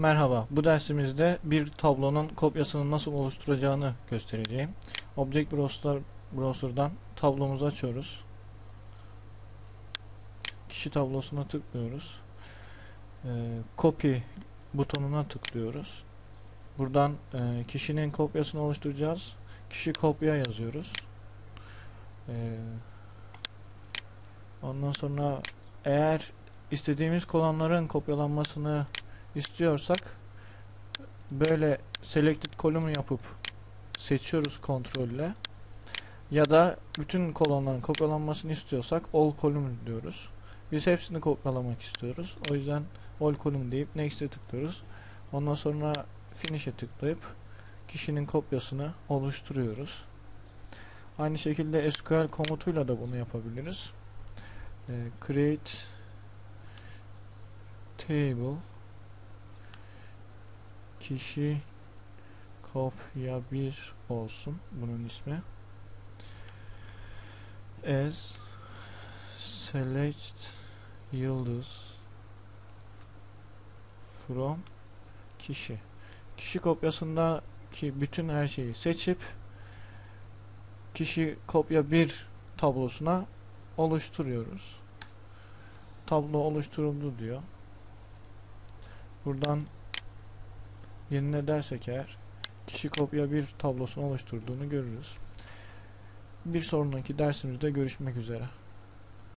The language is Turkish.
Merhaba, bu dersimizde bir tablonun kopyasını nasıl oluşturacağını göstereceğim. Object Browser, Browser'dan tablomuzu açıyoruz. Kişi tablosuna tıklıyoruz. Ee, copy butonuna tıklıyoruz. Buradan e, kişinin kopyasını oluşturacağız. Kişi kopya yazıyoruz. Ee, ondan sonra eğer istediğimiz kolonların kopyalanmasını istiyorsak böyle selected column yapıp seçiyoruz kontrolle ya da bütün kolonların kopyalanmasını istiyorsak all column diyoruz. Biz hepsini kopyalamak istiyoruz. O yüzden all column deyip next'e tıklıyoruz. Ondan sonra finish'e tıklayıp kişinin kopyasını oluşturuyoruz. Aynı şekilde SQL komutuyla da bunu yapabiliriz. Ee, create table kişi kopya 1 olsun bunun ismi. As select yıldız from kişi. Kişi kopyasındaki bütün her şeyi seçip kişi kopya 1 tablosuna oluşturuyoruz. Tablo oluşturuldu diyor. Buradan yenile dersek eğer kişi kopya bir tablosunu oluşturduğunu görürüz. Bir sonraki dersimizde görüşmek üzere.